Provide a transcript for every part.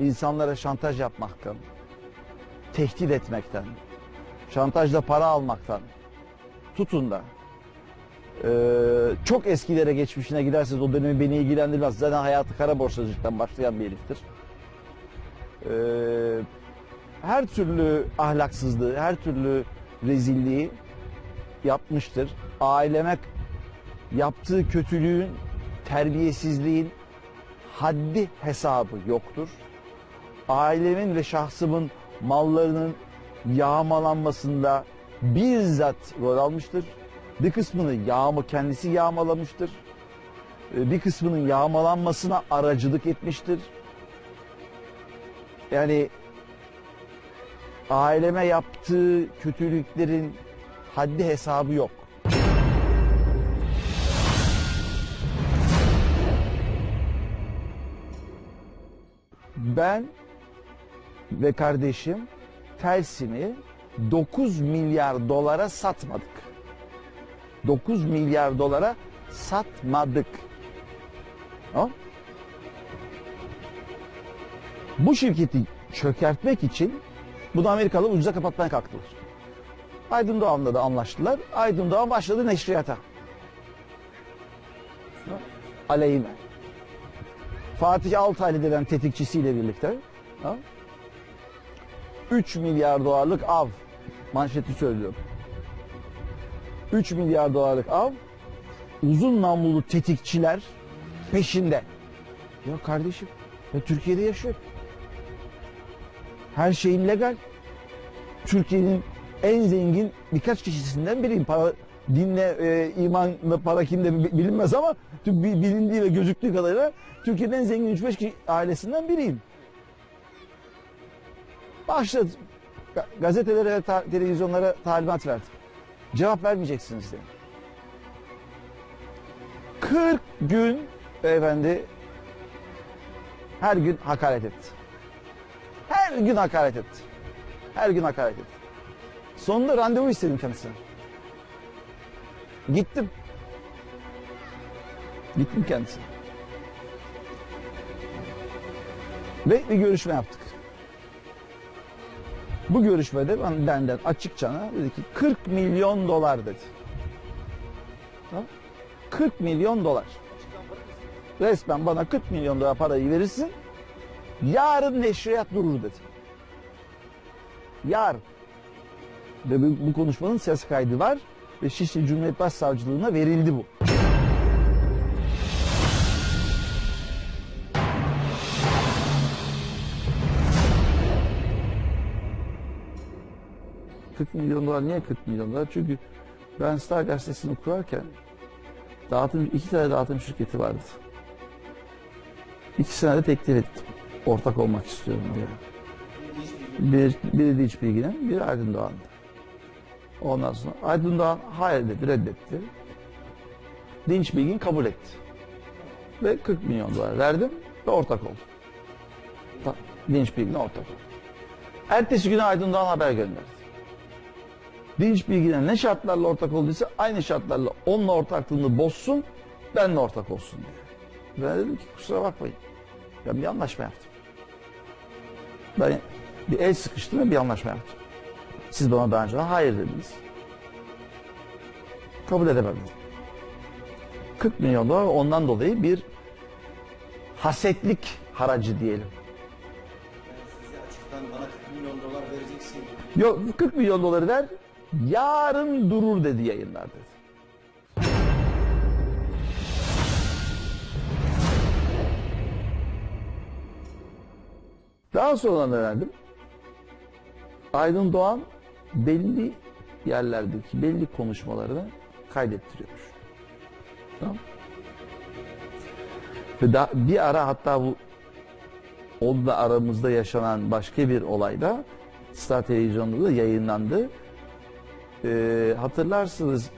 insanlara şantaj yapmaktan, tehdit etmekten, şantajla para almaktan tutun da eee, çok eskilere geçmişine giderseniz o dönemi beni ilgilendirmez. Zaten hayatı kara borsacılıktan başlayan bir heriftir. Eee, her türlü ahlaksızlığı, her türlü rezilliği yapmıştır. Aileme yaptığı kötülüğün, terbiyesizliğin haddi hesabı yoktur. Ailemin ve şahsımın mallarının yağmalanmasında bizzat rol almıştır. Bir kısmını yağma kendisi yağmalamıştır. Ee, Bir kısmının yağmalanmasına aracılık etmiştir. Yani aileme yaptığı kötülüklerin haddi hesabı yok. Ben ve kardeşim Telsim'i 9 milyar dolara satmadık. 9 milyar dolara satmadık. Tamam? Bu şirketi çökertmek için bunu Amerikalı ucuza kapatmaya kalktılar. Aydın Doğan'la da anlaştılar. Aydın Doğan başladı neşriyata. Aleyhine. Fatih Altaylı denen tetikçisiyle birlikte ha? 3 milyar dolarlık av manşeti söylüyorum. 3 milyar dolarlık av uzun namlulu tetikçiler peşinde. Ya kardeşim ben Türkiye'de yaşıyorum. Her şeyin legal. Türkiye'nin en zengin birkaç kişisinden biriyim. Para, dinle, e, imanla para kimde bi- bilinmez ama bilindiği ve gözüktüğü kadarıyla Türkiye'nin en zengin 3-5 kişi ailesinden biriyim. Başladı. Ga- Gazetelere ve ta- televizyonlara talimat verdim. Cevap vermeyeceksiniz dedim. 40 gün beyefendi her gün hakaret etti. Her gün hakaret etti. Her gün hakaret etti. Sonunda randevu istedim kendisine. Gittim. Gittim kendisine. Ve bir görüşme yaptık. Bu görüşmede ben- benden açıkçana dedi ki 40 milyon dolar dedi. Tamam. 40 milyon dolar. Resmen bana 40 milyon dolar parayı verirsin. Yarın neşriyat durur dedi. Yarın. Ve bu, bu konuşmanın ses kaydı var ve Şişli Cumhuriyet Başsavcılığına verildi bu. ...40 milyon dolar niye 40 milyon dolar? Çünkü ben Star Gazetesi'ni kurarken... ...dağıtım, iki tane dağıtım şirketi vardı. İkisine de teklif ettim. Ortak olmak istiyorum diye. Bir, biri Dinç Bilgin'in, biri Aydın Doğan'dı. Ondan sonra Aydın Doğan hayır dedi, reddetti. Dinç Bilgin kabul etti. Ve 40 milyon dolar verdim ve ortak oldum. Dinç Bilgin'e ortak oldum. Ertesi güne Aydın Doğan haber gönderdi. Dinç Bilgin'e ne şartlarla ortak olduysa aynı şartlarla onunla ortaklığını bozsun, benimle ortak olsun diye. Ben dedim ki kusura bakmayın. Ben bir anlaşma yaptım. Ben bir el sıkıştım ve bir anlaşma yaptım. Siz bana daha önce hayır dediniz. Kabul edemem dedim. 40 milyon dolar ondan dolayı bir hasetlik haracı diyelim. Size açıktan bana 40 milyon dolar vereceksin. Yok 40 milyon doları ver yarın durur dedi yayınlar dedi. Daha sonra öğrendim. Aydın Doğan belli yerlerdeki belli konuşmalarını kaydettiriyormuş. Tamam. Ve da, bir ara hatta bu onunla aramızda yaşanan başka bir olayda Star Televizyon'da da yayınlandı. Ee, hatırlarsınız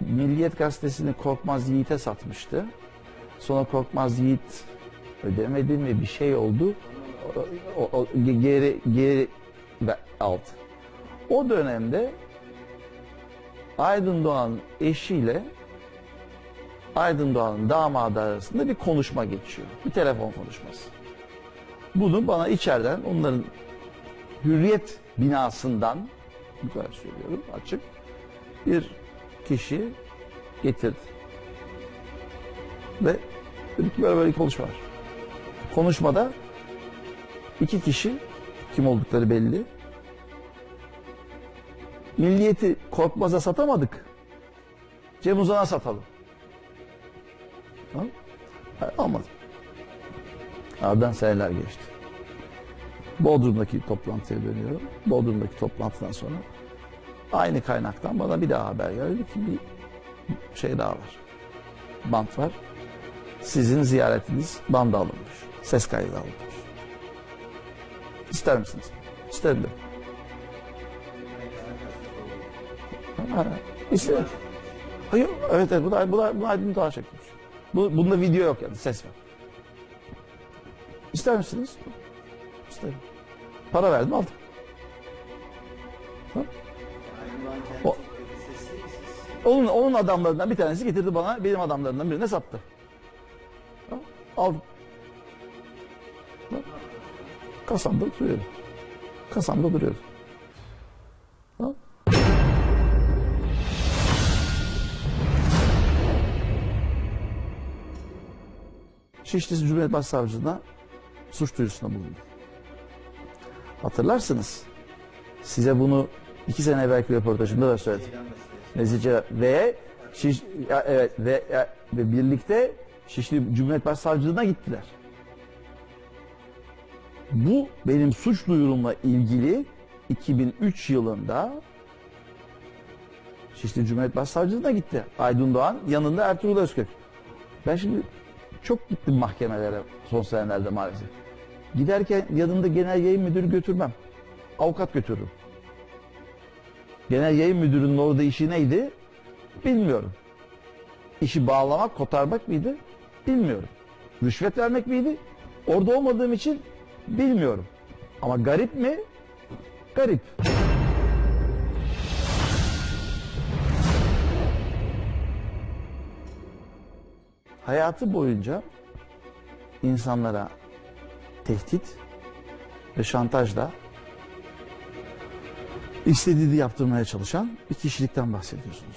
Milliyet Gazetesi'ni Korkmaz Yiğit'e satmıştı. Sonra Korkmaz Yiğit ödemedi mi bir şey oldu. O, o- o geri, geri aldı. O dönemde Aydın Doğan eşiyle Aydın Doğan'ın damadı arasında bir konuşma geçiyor. Bir telefon konuşması. Bunu bana içeriden onların hürriyet binasından bu söylüyorum açık bir kişi getirdi. Ve dedi ki böyle böyle konuşma var. Konuşmada iki kişi kim oldukları belli. Milliyeti Korkmaz'a satamadık. Cem Uzan'a satalım. Tamam. Aradan seneler geçti. Bodrum'daki toplantıya dönüyorum. Bodrum'daki toplantıdan sonra aynı kaynaktan bana bir daha haber geldi ki bir şey daha var. Bant var. Sizin ziyaretiniz banda alınmış. Ses kaydı alınmış. İster misiniz? İsterim de. Ha. Hayır, evet evet bu da bu da bu Aydın Doğan çekmiş. Bu, bunda video yok yani ses var. İster misiniz? İsterim. Para verdim aldım. Onun, onun adamlarından bir tanesi getirdi bana benim adamlarından birine sattı. Aldım. Kasamda duruyor. Kasamda duruyor. Şişli Cumhuriyet Başsavcılığına suç duyurusunda bulundu. Hatırlarsınız. Size bunu iki sene evvelki röportajımda da söyledim. Netice ve şiş, evet ve, ve birlikte Şişli Cumhuriyet Başsavcılığına gittiler. Bu benim suç duyurumla ilgili 2003 yılında Şişli Cumhuriyet Başsavcılığına gitti. Aydın Doğan yanında Ertuğrul Özkök. Ben şimdi çok gittim mahkemelere son senelerde maalesef. Giderken yanında genel yayın müdürü götürmem. Avukat götürürüm. Genel yayın müdürünün orada işi neydi? Bilmiyorum. İşi bağlamak, kotarmak mıydı? Bilmiyorum. Rüşvet vermek miydi? Orada olmadığım için bilmiyorum. Ama garip mi? Garip. Hayatı boyunca insanlara tehdit ve şantajla istediğini yaptırmaya çalışan bir kişilikten bahsediyorsunuz.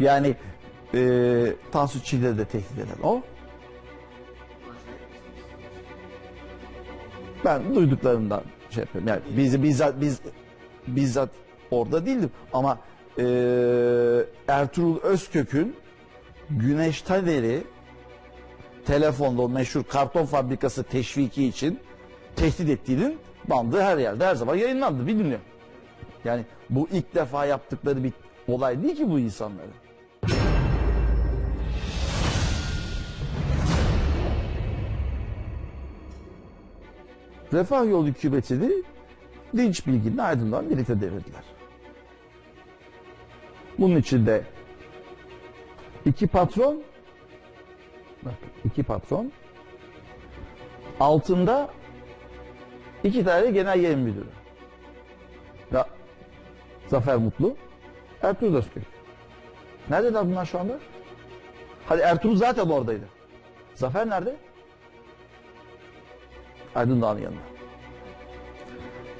Yani e, Tansu Çiller'i de tehdit eden o. Ben duyduklarımdan şey yapıyorum. Yani biz bizzat biz bizzat orada değildim ama e, Ertuğrul Özkök'ün Güneş Taner'i telefonda o meşhur karton fabrikası teşviki için tehdit ettiğinin bandı her yerde her zaman yayınlandı biliniyor. Yani bu ilk defa yaptıkları bir olay değil ki bu insanların. Refah Yolu hükümetini Dinç Bilgin'le Aydın'dan birlikte devirdiler. Bunun içinde iki patron iki patron altında iki tane genel yayın müdürü. Ya, Zafer Mutlu, Ertuğrul Özkök. Neredeler bunlar şu anda? Hadi Ertuğrul zaten oradaydı. Zafer nerede? Aydın Dağı'nın yanında.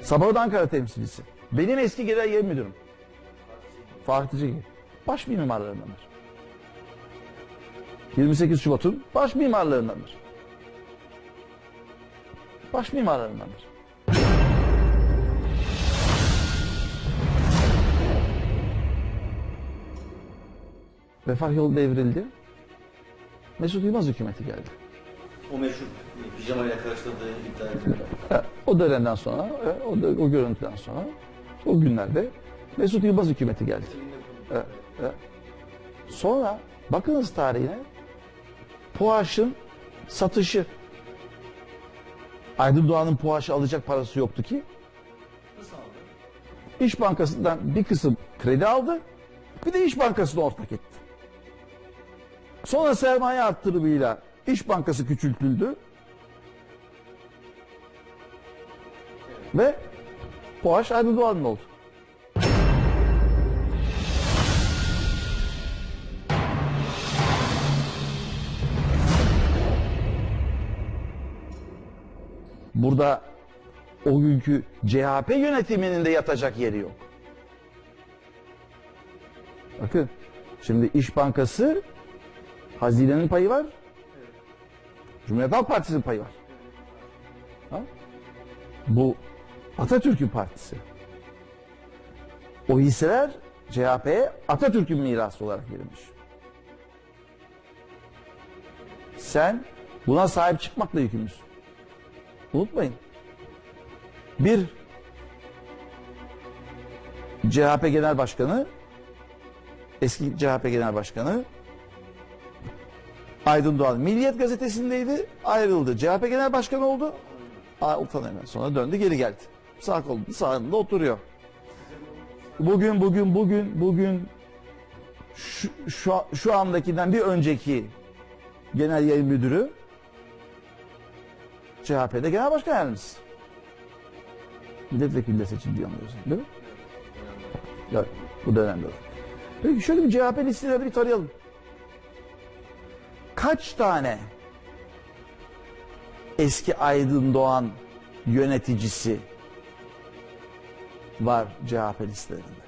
Sabahı Ankara temsilcisi. Benim eski genel yayın müdürüm. Fatih Çelik. Baş mimarlarındandır. 28 Şubat'ın baş mimarlarındandır. Baş mimarlarındandır. Refah yolu devrildi. Mesut Yılmaz hükümeti geldi. O meşhur pijamayla karşıladığı iddia ediyor. Ha, o dönemden sonra, e, o, da- o görüntüden sonra, o günlerde Mesut Yılmaz hükümeti geldi. E, e. Sonra bakınız tarihine Puaş'ın satışı. Aydın Doğan'ın Puaş'ı alacak parası yoktu ki. Nasıl aldı? İş Bankası'ndan bir kısım kredi aldı. Bir de İş Bankası'na ortak etti. Sonra sermaye arttırımıyla İş Bankası küçültüldü. Ve Puaş Aydın oldu. Burada o günkü CHP yönetiminin de yatacak yeri yok. Bakın şimdi İş Bankası hazinenin payı var. Cumhuriyet Halk Partisi'nin payı var. Ha? Bu Atatürk'ün partisi. O hisseler CHP'ye Atatürk'ün mirası olarak verilmiş. Sen buna sahip çıkmakla yükümlüsün. Unutmayın. Bir CHP Genel Başkanı eski CHP Genel Başkanı Aydın Doğan Milliyet Gazetesi'ndeydi. Ayrıldı. CHP Genel Başkanı oldu. Aa, utan hemen. Sonra döndü geri geldi. Sağ kolunun sağında oturuyor. Bugün bugün bugün bugün şu, şu, şu andakinden bir önceki genel yayın müdürü CHP'de genel başkan yardımcısı. Milletvekili de seçildi yanılıyorsun değil mi? Evet, bu dönemde. Peki şöyle bir CHP listeleri bir tarayalım. Kaç tane eski Aydın Doğan yöneticisi var CHP listelerinde?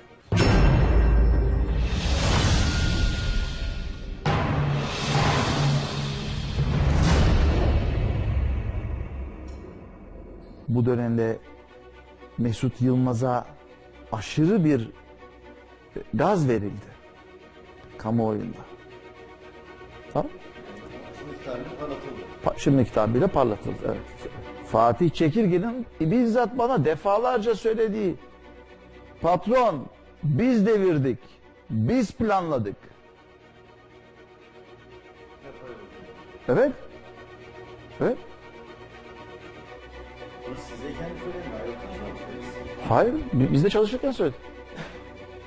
Bu dönemde Mesut Yılmaz'a aşırı bir gaz verildi kamuoyunda. Tamam? Şimdiki tabirle parlatıldı. Evet. Fatih Çekirge'nin bizzat bana defalarca söylediği patron biz devirdik, biz planladık. Evet. Evet. Hayır, bi- biz de çalışırken söyledik.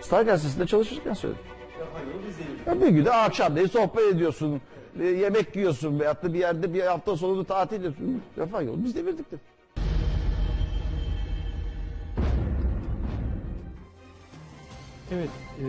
Star Gazetesi'nde çalışırken devirdik. Ya bir gün de akşam değil sohbet ediyorsun, e, yemek yiyorsun veyahut da bir yerde bir hafta sonu tatil ediyorsun. Yapan yolu biz devirdik de. Evet, e,